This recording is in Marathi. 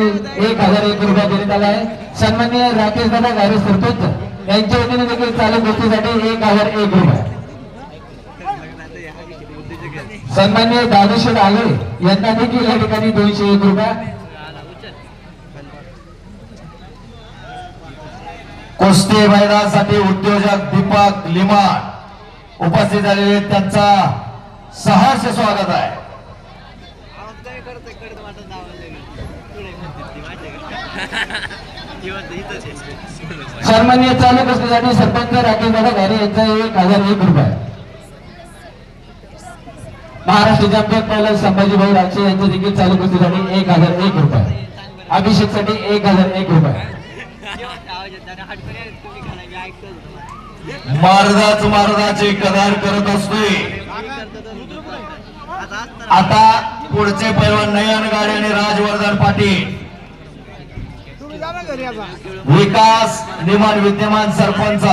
एक हजार एक रुपया देण्यात आला आहे. सन्मान्य राकेश दादा गारे सरपंच यांच्या वतीने देखील चालू गोष्टीसाठी एक हजार एक रुपये. सन्मान्य दादेश्वर आले यांना देखील या ठिकाणी दोनशे एक रुपया. कुस्ती मैदानासाठी उद्योजक दीपक लिमाड उपस्थित झालेले त्यांचा सहर्ष स्वागत आहे. सन्मान्य चालू गोष्टीसाठी सरपंच राकेश दादा गारे यांचा एक हजार एक रुपये. महाराष्ट्र चॅम्पियन पहिला संभाजीभाई राजे यांच्या देखील चालू गोष्टीसाठी एक हजार एक रुपये. अभिषेकसाठी एक हजार एक रुपये. महाराज महाराजाची कदार करत असतोय आता पुढचे पैलवान नयन गाडे आणि राजवर्धन पाटील. विकास निमान विद्यमान सरपंच.